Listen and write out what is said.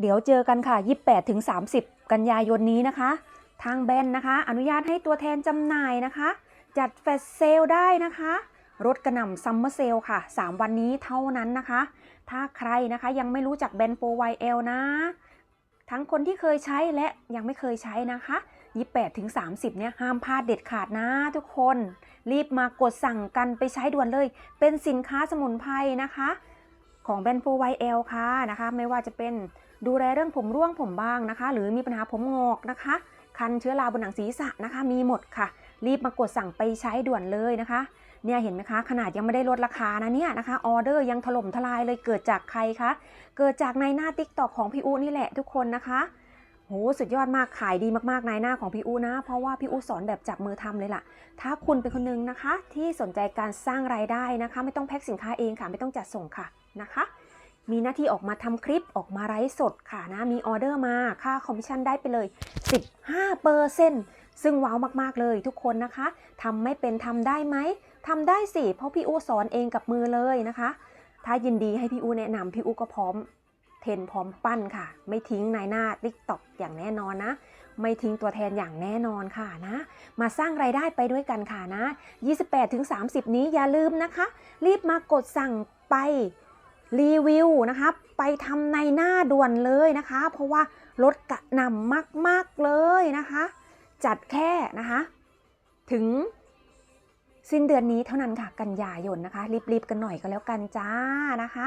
เดี๋ยวเจอกันค่ะ 28ถึง30 กันยายนนี้นะคะ ทางแบรนด์นะคะ อนุญาตให้ตัวแทนจำหน่ายนะคะ จัดแฟลชเซลได้นะคะลดกระหน่ำซัมเมอร์เซลค่ะ 3 วันนี้เท่านั้นนะคะ ถ้าใครนะคะยังไม่รู้จักแบรนด์ 4YL นะ ทั้งคนที่เคยใช้และยังไม่เคยใช้นะคะ28ถึง30 เนี่ย ห้ามพลาดเด็ดขาดนะทุกคน รีบมากดสั่งกันไปใช้ด่วนเลย เป็นสินค้าสมุนไพรนะคะ ของแบรนด์ 4YL ค่ะนะคะ ไม่ว่าจะเป็นดูแลเรื่องผมร่วงผมบางนะคะ หรือมีปัญหาผมงอกนะคะ คันเชื้อราบนหนังศีรษะนะคะ มีหมดค่ะ รีบมากดสั่งไปใช้ด่วนเลยนะคะเนี่ยเห็นไหมคะ ขนาดยังไม่ได้ลดราคานะเนี่ยนะคะออเดอร์ยังถล่มทลายเลยเกิดจากใครคะเกิดจากในหน้าติ๊กตอกของพี่อูนี่แหละทุกคนนะคะโหสุดยอดมากขายดีมากๆในหน้าของพี่อูนะ เพราะว่าพี่อูสอนแบบจับมือทำเลยล่ะ ถ้าคุณเป็นคนหนึงนะคะ ที่สนใจการสร้างรายได้นะคะ ไม่ต้องแพ็คสินค้าเองค่ะไม่ต้องจัดส่งค่ะ นะคะ มีหน้าที่ออกมาทำคลิปออกมาไลฟ์สดค่ะนะ มีออเดอร์มาค่าคอมมิชชั่นได้ไปเลย 15เปอร์เซ็นซึ่งว้าวมากๆเลยทุกคนนะคะทำไม่เป็นทำได้ไหมทำได้สิ เพราะพี่อูสอนเองกับมือเลยนะคะ ถ้ายินดีให้พี่อูแนะนำพี่อูก็พร้อมเทนพร้อมปั้นค่ะ ไม่ทิ้งนายหน้าติ๊กต็อกอย่างแน่นอนนะ ไม่ทิ้งตัวแทนอย่างแน่นอนค่ะนะ มาสร้างไรายได้ไปด้วยกันค่ะนะ 28-30 นี้อย่าลืมนะคะ รีบมากดสั่งไป รีวิวนะคะไปทำในหน้าด่วนเลยนะคะ เพราะว่าลดกระหน่ำมาก ๆ เลยนะคะ จัดแค่นะคะ ถึงสิ้นเดือนนี้เท่านั้นค่ะ กันยายนนะคะ รีบ ๆ กันหน่อยก็แล้วกันจ้านะคะ